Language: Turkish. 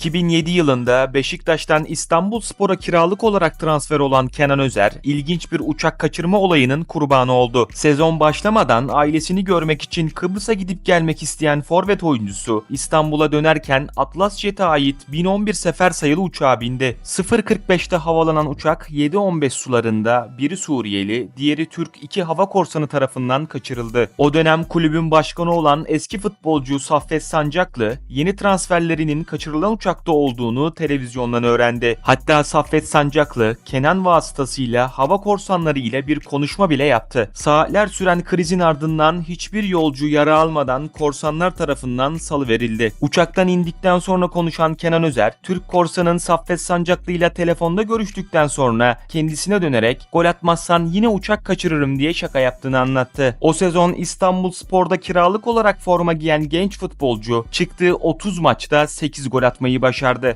2007 yılında Beşiktaş'tan İstanbulspor'a kiralık olarak transfer olan Kenan Özer, ilginç bir uçak kaçırma olayının kurbanı oldu. Sezon başlamadan ailesini görmek için Kıbrıs'a gidip gelmek isteyen forvet oyuncusu İstanbul'a dönerken Atlas Jet'e ait 1011 sefer sayılı uçağa bindi. 0.45'te havalanan uçak 7.15 sularında biri Suriyeli, diğeri Türk iki hava korsanı tarafından kaçırıldı. O dönem kulübün başkanı olan eski futbolcu Saffet Sancaklı, yeni transferlerinin kaçırılan uçakta olduğunu televizyondan öğrendi. Hatta Saffet Sancaklı, Kenan vasıtasıyla hava korsanları ile bir konuşma bile yaptı. Saatler süren krizin ardından hiçbir yolcu yara almadan korsanlar tarafından salıverildi. Uçaktan indikten sonra konuşan Kenan Özer, Türk korsanın Saffet Sancaklı ile telefonda görüştükten sonra kendisine dönerek gol atmazsan yine uçak kaçırırım diye şaka yaptığını anlattı. O sezon İstanbul Spor'da kiralık olarak forma giyen genç futbolcu çıktığı 30 maçta 8 gol atmayı başardı.